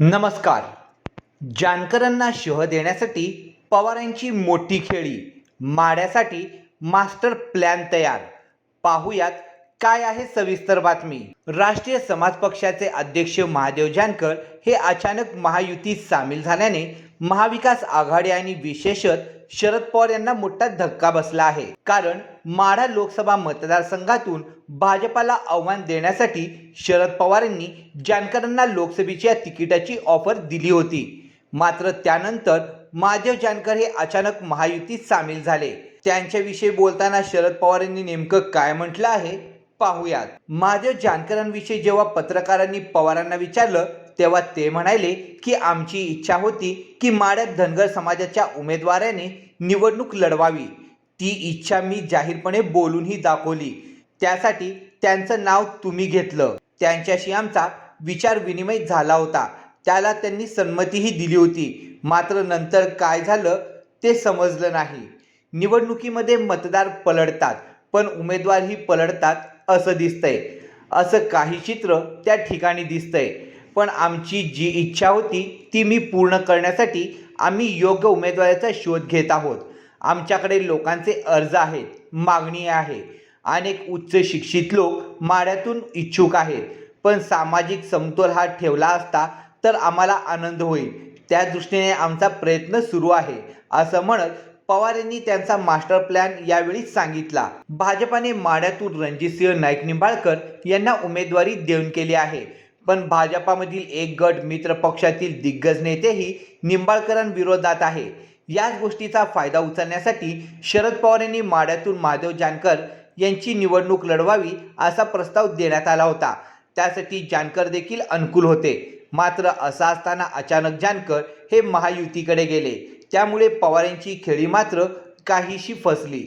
नमस्कार. जानकरांना शह देण्यासाठी पवारांची मोठी खेळी माड्यासाठी मास्टर प्लॅन तयार. पाहुयात काय आहे सविस्तर बातमी. राष्ट्रीय समाज पक्षाचे अध्यक्ष महादेव जानकर हे अचानक महायुतीत सामील झाल्याने महाविकास आघाडी आणि विशेषत शरद पवार यांना मोठा धक्का बसला आहे. कारण माढा लोकसभा मतदारसंघातून भाजपाला आव्हान देण्यासाठी शरद पवारांनी जानकरांना लोकसभेच्या तिकिटाची ऑफर दिली होती. मात्र त्यानंतर महादेव जानकर हे अचानक महायुतीत सामील झाले. त्यांच्याविषयी बोलताना शरद पवारांनी नेमकं काय म्हटलं आहे पाहूयात. महादेव जानकरांविषयी जेव्हा पत्रकारांनी पवारांना विचारलं तेव्हा ते म्हणाले की आमची इच्छा होती की माड्यात धनगर समाजाच्या उमेदवाराने निवडणूक लढवावी. ती इच्छा मी जाहीरपणे बोलूनही दाखवली. त्यासाठी त्यांचं नाव तुम्ही घेतलं. त्यांच्याशी आमचा विचार विनिमय झाला होता. त्याला त्यांनी संमतीही दिली होती. मात्र नंतर काय झालं ते समजलं नाही. निवडणुकीमध्ये मतदार पलडतात पण उमेदवारही पलडतात असं दिसतंय. असं काही चित्र त्या ठिकाणी दिसतंय. पण आमची जी इच्छा होती ती मी पूर्ण करण्यासाठी आम्ही योग्य उमेदवाराचा शोध घेत आहोत. आमच्याकडे लोकांचे अर्ज आहेत मागणी आहे. अनेक उच्च शिक्षित लोक माड्यातून इच्छुक आहेत. पण सामाजिक समतोल हा ठेवला असता तर आम्हाला आनंद होईल. त्या दृष्टीने आमचा प्रयत्न सुरू आहे असं म्हणत पवार यांनी त्यांचा मास्टर प्लॅन यावेळी सांगितला. भाजपाने माड्यातून रणजितसिंह नाईक निंबाळकर यांना उमेदवारी देऊन केली आहे. पण भाजपामधील एक गट मित्र पक्षातील दिग्गज नेतेही निंबाळकरांविरोधात आहे. याच गोष्टीचा फायदा उचलण्यासाठी शरद पवार यांनी माड्यातून महादेव जानकर यांची निवडणूक लढवावी असा प्रस्ताव देण्यात आला होता. त्यासाठी जानकर देखील अनुकूल होते. मात्र असं असताना अचानक जानकर हे महायुतीकडे गेले. त्यामुळे पवार यांची खेळी मात्र काहीशी फसली.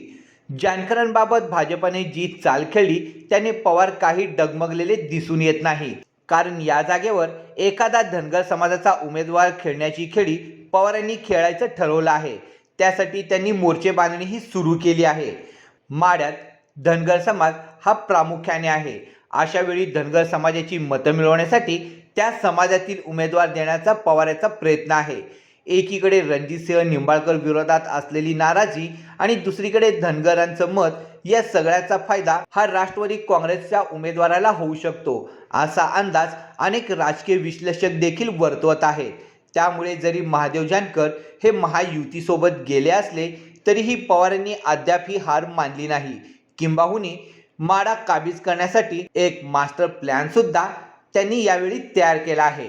जानकरांबाबत भाजपाने जी चाल खेळली त्याने पवार काही डगमगलेले दिसून येत नाही. कारण या जागेवर एखादा धनगर समाजाचा उमेदवार खेळण्याची खेळी पवारांनी खेळायचं ठरवलं आहे. त्यासाठी त्यांनी मोर्चे बांधणीही सुरू केली आहे. माड्यात धनगर समाज हा प्रामुख्याने आहे. अशा वेळी धनगर समाजाची मतं मिळवण्यासाठी त्या समाजातील उमेदवार देण्याचा पवाराचा प्रयत्न आहे. एकीकडे रणजितसिंह निंबाळकर विरोधात असलेली नाराजी आणि दुसरीकडे धनगरांचं मत या सगळ्याचा फायदा हा राष्ट्रवादी काँग्रेसच्या उमेदवाराला होऊ शकतो असा अंदाज अनेक राजकीय विश्लेषक देखील वर्तवत आहेत. त्यामुळे जरी महादेव जानकर हे महायुतीसोबत गेले असले तरीही पवारांनी अद्याप ही हार मानली नाही. किंबाहुनी माडा काबीज करण्यासाठी एक मास्टर प्लॅन सुद्धा त्यांनी यावेळी तयार केला आहे.